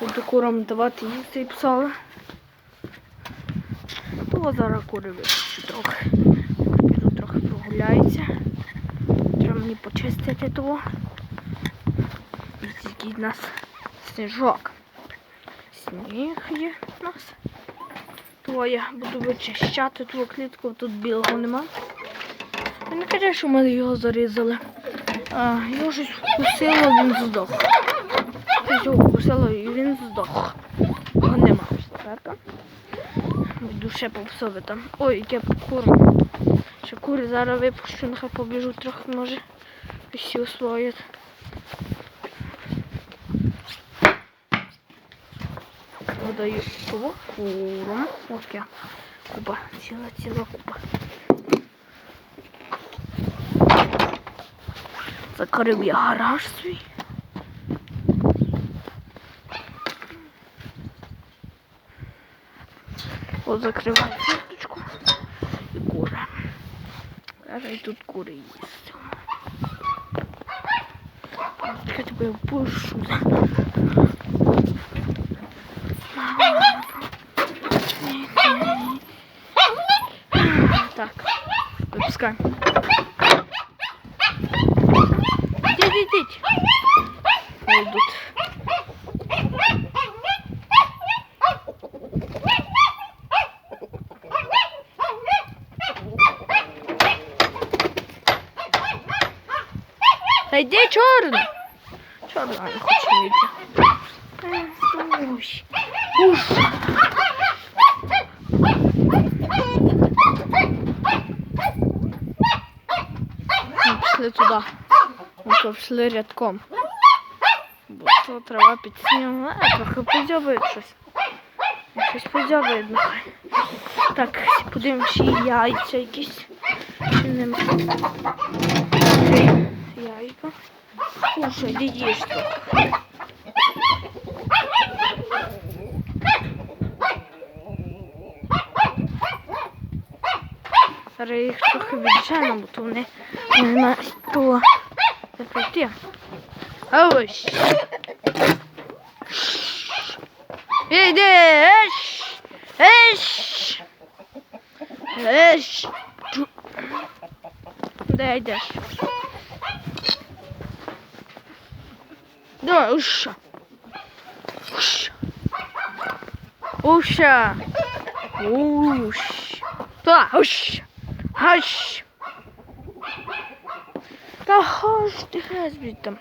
Буду курам давати їсти і псали. То зараз кури трохи. Піду трохи прогуляється. Треба мені почистити того. Який в нас сніжок. Сніг є у нас. То я буду вичищати ту клітку, тут білого нема. Я не кажу, що ми його зарізали. А, його щось вкусило, він здох. Вкусило і він здох. Його нема. Тепер. Буду ще попсови там. Ой, яке корм. Ще кури зараз випущу, нехай побіжу трохи, може. Всі освоять. Подаю того курам. Ось я. Купа. Ціла ціла купа. Закрив я гараж свій. От закриваю форточку і кури. Зараз і тут кури їсть. Я тебе пушу. Так, випускай. Ідіть, ідіть. Ой, Та йди чорний. Чорний не хоче вийти. Ой. Уж. Ми пішли рядком. Бо то трава під снігом. А, трохи подзьобає щось. Щось подзьобає нехай. Так, подивимося, яйця якісь. Чи. Окей, Яйка. Слушай, іди їж трохи. Зараз я їх трохи віджену, бо то вони вони на того не пройти. А ось. Іди, еш, еш, еш. Чу. Де йдеш? Давай, уша. Уша. Уша. Уш. Та, уш. Хаш. Та хаш ти хазбіть там.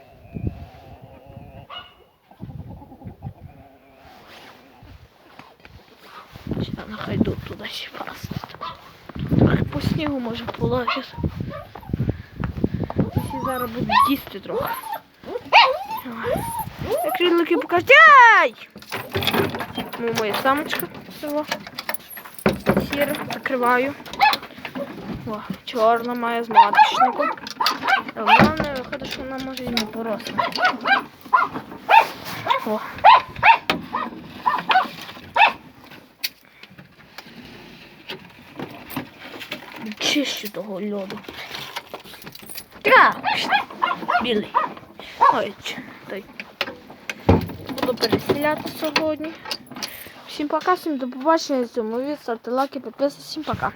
Ще нехай йдуть туди ще пасти. Трохи по снігу може полазити. Всі зараз будуть їсти трохи. Як крилики покажуть. Ай! Ну, моя самочка. Село. Сіра, закриваю. О, чорна має з маточником. Вона виходить, що вона може і не поросла. О. Чищу того льоду. Так, білий. Ой, той. Буду переселяти сьогодні. Всім пока, всім до побачення. Цьому відео ставте лайки, підписуйтесь. Всім пока.